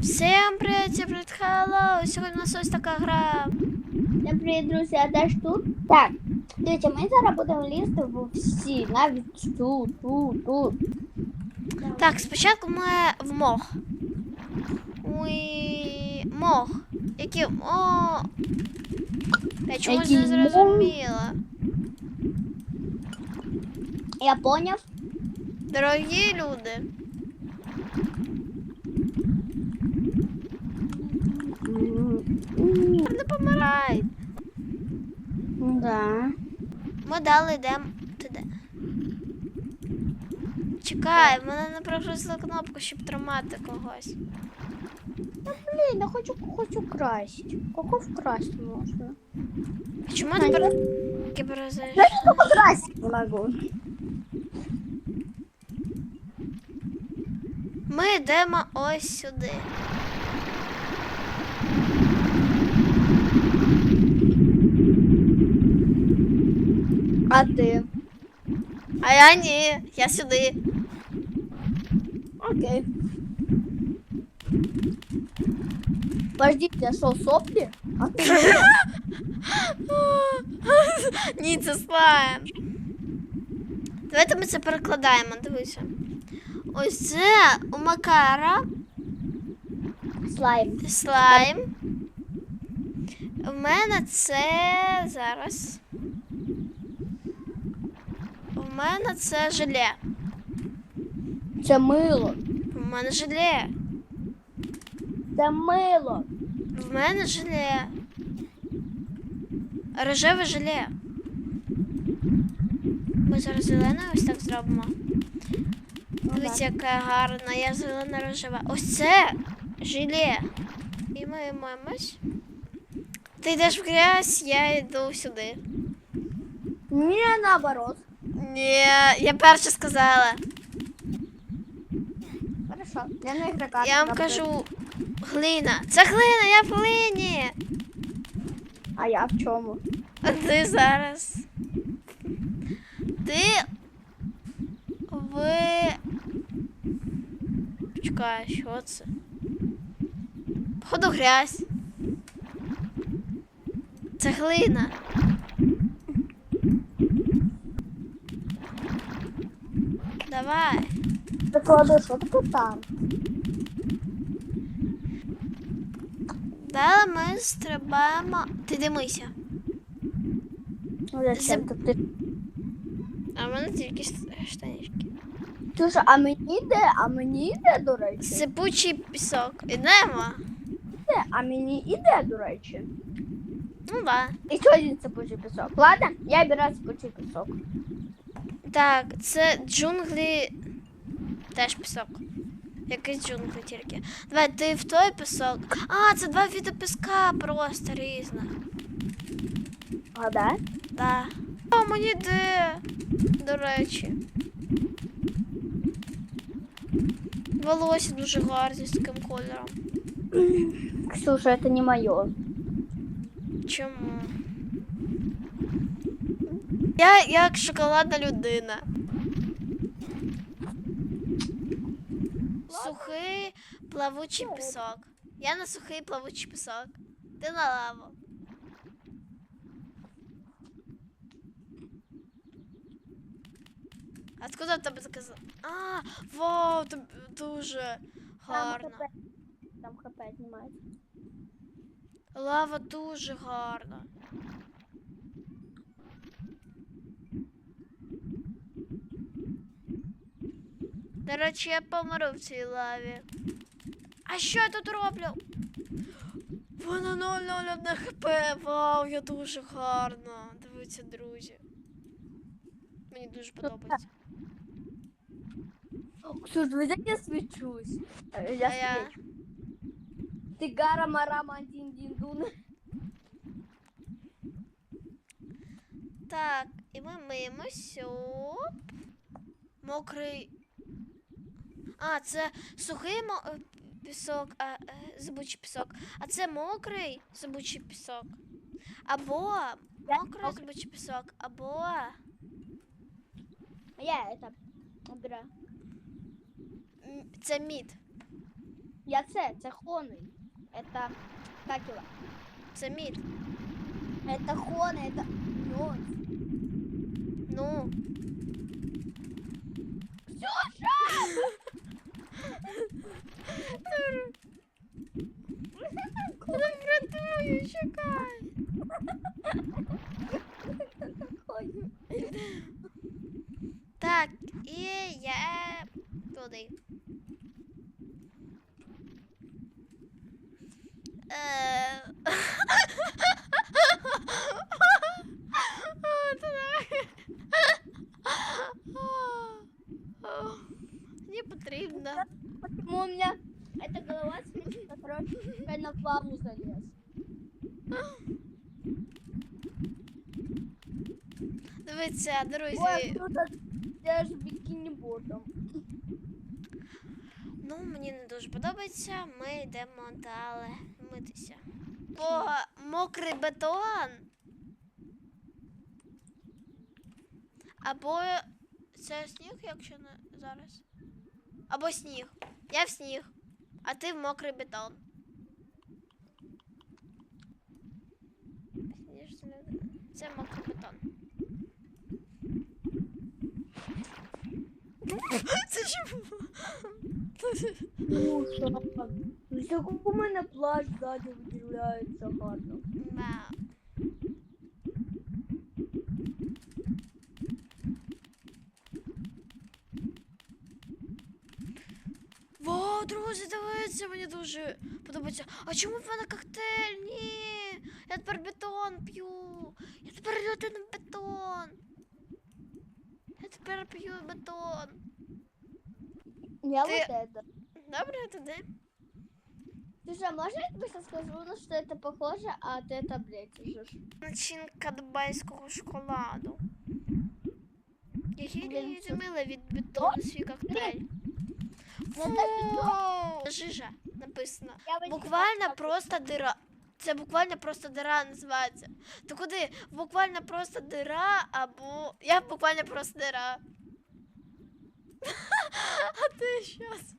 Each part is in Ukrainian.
Всім привіт, всім привіт, hello! Сьогодні у нас ось така гра. Всім привіт, друзі, а де ж тут? Так, дивіться, ми зараз будемо лізти в всі, навіть тут, тут, тут. Так, спочатку ми в мох. Ой, мох. Який. О! Я чомусь Який не мох? зрозуміла. Я поняв. Дорогі люди. Не помирай. Да. Ми далі йдемо туди. Чекай, в мене не прогрузила кнопку, щоб тримати когось. Блін, я хочу, хочу красить. Кого вкрасть можна? А чому ти бер... кіберзаєш? Я только красить могу. Ми йдемо ось сюди. А ти? А я ні, я сюди. Окей. Подожди, я що, соплі? А ти Ні, це слайм. Давайте ми це перекладаємо, дивися. Ось це у Макара слайм. слайм. У мене це зараз. У мене це желе. Це мило. У мене желе. Це мило. В мене желе. Рожеве желе. Ми зараз зелене ось так зробимо. Ну, Дивіться, яка гарна, я зелена рожева. Ось це желе. І ми маємось. Ти йдеш в грязь, я йду сюди. Ні, наоборот. Ні, я перша сказала. Хорошо. Я на ігрока. Я вам кажу, глина. Це глина, я в глині. А я в чому? А ти зараз. Ти в. Чекай, що це? Походу грязь. Це глина. Давай. Прикладу, що таке там? Далі ми стрибаємо. Ти димися. Ну, зачем Зим- то ти? А в мене тільки штанішки. Слушай, а мені йде, а мені йде, до речі. Сипучий пісок. Ідемо? Йде, а мені йде, до речі. Ну да. І один сипучий пісок? Ладно, я беру сипучий пісок. Так, це джунглі. Теж пісок. Якийсь джунглі тільки. Давай, ти в той пісок. А, це два види піска просто різних. А, да? Да. О, мені де, до речі. Волосся дуже гарні з таким кольором. Слушай, это не мое. Чому? Я як шоколадна людина. Сухий плавучий пісок. Я на сухий плавучий пісок. Ти на лаву. Откуда в тебе таке? А, вау, тобі дуже гарно. Там хп, там хп знімають. Лава дуже гарна. До речі, я помру в цій лаві. А що я тут роблю? Вона 001 хп. Вау, я дуже гарна. Дивіться, друзі. Мені дуже подобається. Слушай, вы я свечусь. Э, Я А я? свечу. Ты гара марама дин дин дун. Так, і ми миємося. Оп. Мокрий. А, це сухий мо... е, пісок, а, е, зибучий пісок. А це мокрий зибучий пісок. Або мокрий мокрий. зибучий пісок, або. А Я это убираю. м, Це мід. Я це, це хоний. Это как его? Це мід. Это хоний, это нос. Ну. Рятую, чекай. Так, і я туди. Е, О, це давай. Не потрібно. Почему у меня эта голова смешная, короче, на залез. Дивіться, друзі. Я же бикини-ботом. Ну, мені не дуже подобається. Ми йдемо далі митися. Бо мокрий бетон. Або це сніг, якщо не зараз. Або сніг. Я в сніг, а ти в мокрий бетон. Сніжний- Це бетон. Це що було? Ну, так у мене плащ ззаді виділяється гарно. Вау, друзі, дивіться, мені дуже подобається. А чому в мене коктейль? Ні. Я тепер бетон п'ю. Я тепер людина бетон. Я тепер п'ю бетон. Я Ты- вот это. Добре, туди. Слушай, а можно я тебе сейчас скажу, ну, что это похоже, а ты это, блядь, жжешь? Начинка дубайського шоколаду. Я Блін, гілі це- мила від бетону свій коктейль. Ну, это Вау! Жижа написано. Я возьму Буквально так. просто дира. Це буквально просто дира називається. То куди? Буквально просто дира або. Я буквально просто дира. А ти щас.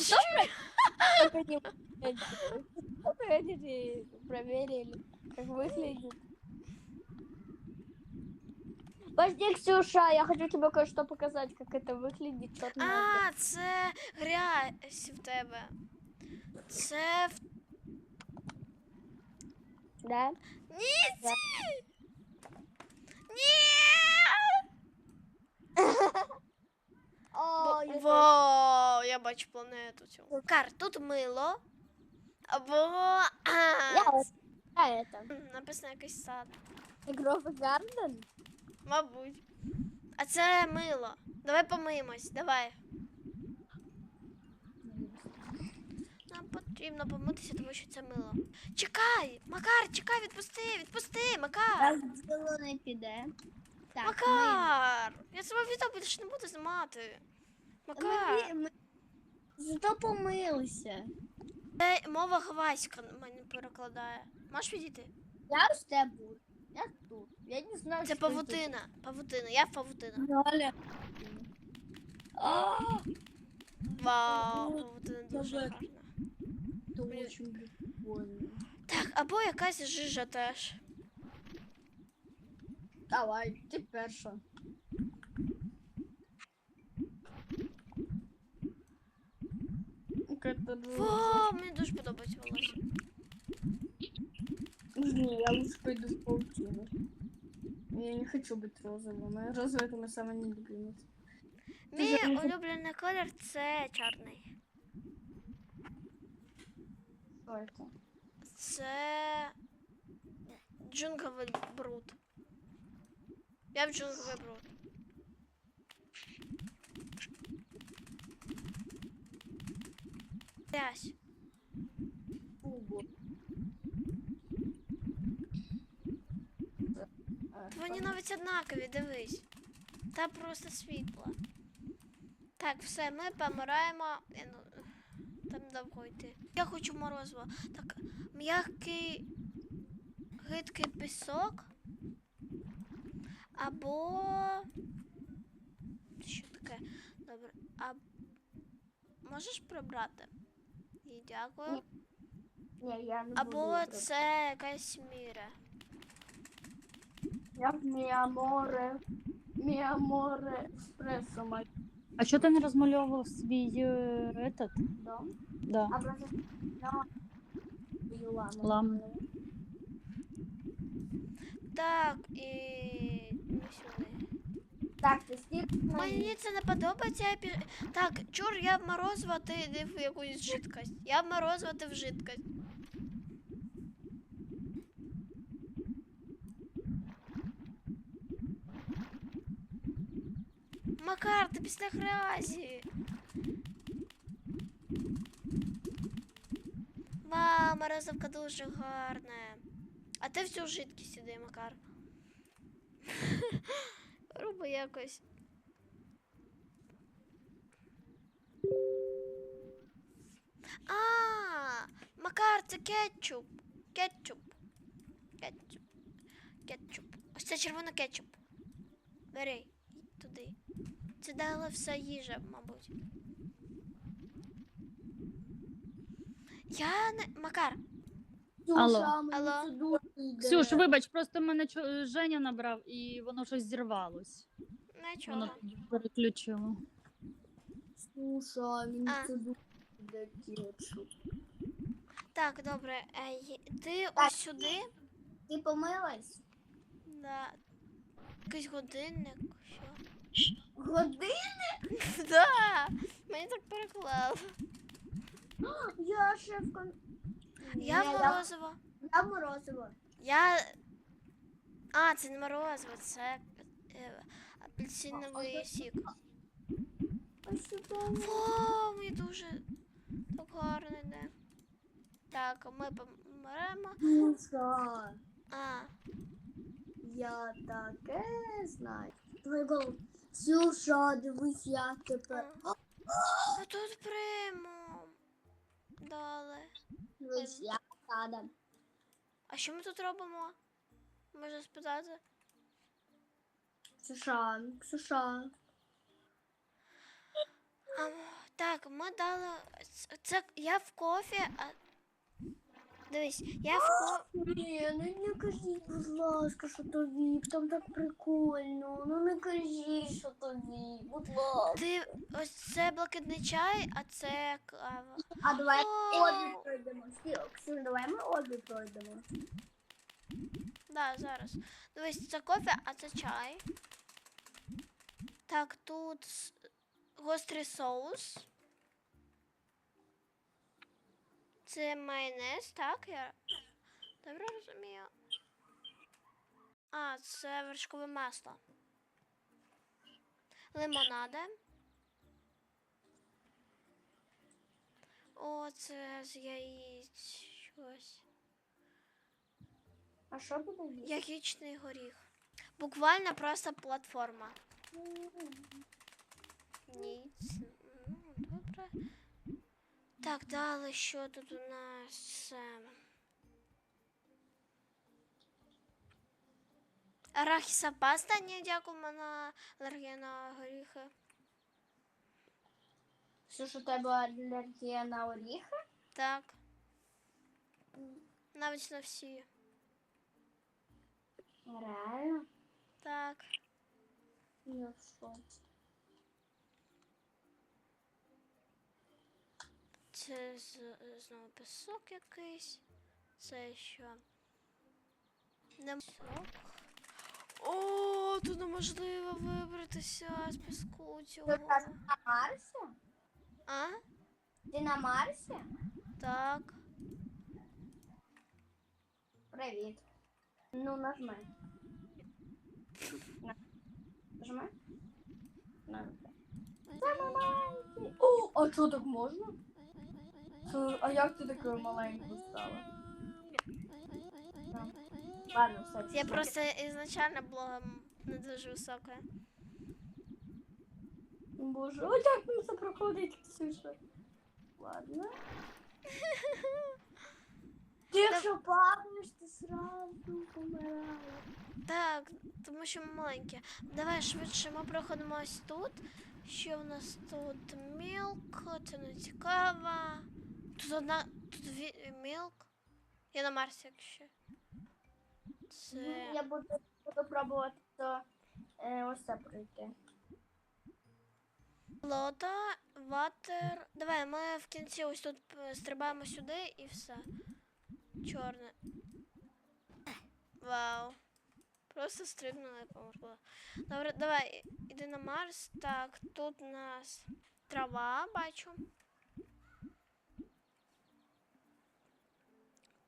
Що? Проверили, как выглядит. Подожди, Ксюша, я хочу тебе кое-что показать, как это выглядит. Как надо. А, це грязь в тебе. Це в. Да? Ні, Да. ці! Ні! О, я Вау, я бачу планету цю. Кар, тут мило. Або. А, Я вот а это. написано якийсь сад. Игровый гарден? Мабуть. А це мило. Давай помиємось, давай. Нам потрібно помитися, тому що це мило. Чекай! Макар, чекай, відпусти, відпусти, Макар! Зеленый піде. Так, Макар! Я себе відео більше не буду знімати. Макар! Ми, ми... Зато помилися. Це мова гавайська мене перекладає. Можеш відійти? Я з тобою. Я тут. Я не знаю, Це що павутина. Павутина, я павутина. Галя. А, Вау, Ну, павутина дуже давай. гарна. это очень прикольно. Так, або якась жижа теж. Давай, ти перша. Вау, мені дуже подобається волосся. Я лучше пойду в паутину. Я не хочу быть розовым. а Розовый это мой самый нелюбимый. Мій улюблений колір це чорний. Что это? Це джунговий бруд. Я в джунговий бруд. Грязь. Вони навіть однакові, дивись. Та просто світло. Так, все, ми помираємо. Ну, Там довго йти. Я хочу морозиво. Так, м'який гидкий пісок. Або. Що таке? Добре. А можеш прибрати? І дякую. Ні, я не Або буду. це якась міра. Я в Міаморе. Міаморе еспресо мать. А що ти не розмальовував свій е, этот? Дом. Да. А просто свою ламу. Ламу. Так, і не сюди. Так, ти скільки Мені це не подобається. Я пі... Так, чур, я в морозиво, а ти йди в якусь жидкость. Я в морозиво, ти в жидкость. Макар, ти після грязі. Вау, морозивка дуже гарна. А ти всю жидкість іди, Макар. Роби якось. А, Макар, це кетчуп. Кетчуп. Кетчуп. Кетчуп. Ось це червоний кетчуп. Бери туди. Це дала вся їжа, мабуть. Я не. Макар, Алло. Алло. Ксюш, вибач, просто мене чо- Женя набрав і воно щось зірвалось. нічого. Воно переключило. Слушай, мені А. це дуже йде кетчуп. Так, добре. Е, є- ти Так. ось сюди. Ти помилась? Да. Якийсь годинник. Що? Годин? Да! Мені так переклали. Я ще в кон... Я Ні, морозиво. Я морозиво. Я. А, це не морозиво, це е, апельсиновий сік. Вау, мені дуже так гарно йде. Так, ми помремо. Слушай, А, я таке знаю. Твій голос. Слушай, дивись, я тепер. а тут прямо. Дали. Дивись, я садом. А що ми тут робимо? Можна спитати? Ксюша, Ксюша. А, так, ми дали. Це я в кофі, а. Дивись, я в. Ні, ну не кажіть, будь ласка, що то віп, там так прикольно. Ну не кажіть, що то віп, будь ласка. Ти ось це блакитний чай, а це кава. А давай обі пройдемо. Стій, Ксюш, давай ми обі пройдемо. Да, зараз. Дивись, це кофе, а це чай. Так, тут с- гострий соус. Це майонез, так? Я добре розумію. А, це вершкове масло. Лимонаде. О, це з яєць щось. А що буде? Яєчний горіх. Буквально просто платформа. Ні. Ну, добре. Так, далі що тут у нас? Е, Арахіса паста, ні, дякуємо на алергія на горіхи. Ксюш, у тебе алергія на оріхи? Так. Навіть на всі. Реально? Так. Я в Це знову пісок якийсь. Це що? Не пісок. О, тут неможливо вибратися з піску цього. зараз на Марсі? А? Ти на Марсі? Так. Привіт. Ну, нажми. На. Нажми. На. О, а що так можна? А як ти такою маленькою стала? Ладно, все. Я просто ізначально була не дуже висока. Боже, о, як мені це проходить, Ксюша? Ладно. Ти якщо падаєш, ти сразу помираєш. Так, тому що ми маленькі. Давай швидше, ми проходимо ось тут. Що в нас тут мілк, це не цікаво. Тут одна. Тут дві мілк. Я на Марсі, якщо. Це. Я буду, буду пробувати то, е, ось це пройти. Лота, ватер. Давай, ми в кінці ось тут е, стрибаємо сюди і все. Чорне. Вау. Просто стрибнула і померла. Добре, давай, іди на Марс. Так, тут у нас трава, бачу.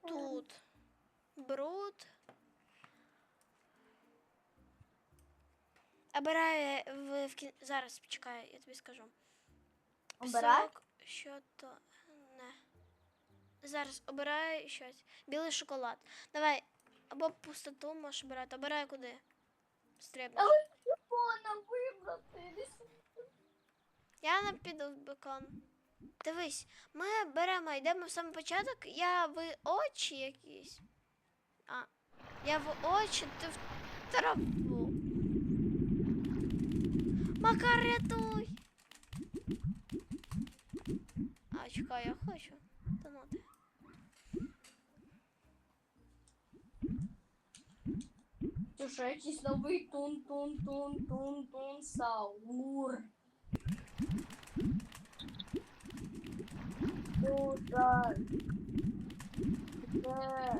Тут бруд. Обираю в, в кін... зараз почекай, я тобі скажу. Пісок, що то не. Зараз обираю щось. Білий шоколад. Давай, або пустоту можеш обирати. Обирай куди. Стрибнеш. Я не піду в бекон. Дивись, ми беремо, йдемо в самий початок, я в очі якісь. А, я в очі, ти в траву. Макар, рятуй. А, чекай, я хочу. Якийсь новий тун-тун-тун-тун-тун саур.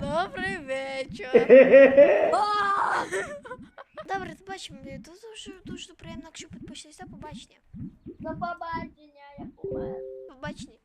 Добрий вечір. А! Добре, ти бачимо, дуже дуже дуже приємно, якщо підпишешся. Побачення. До побачення, я помер. Побачення.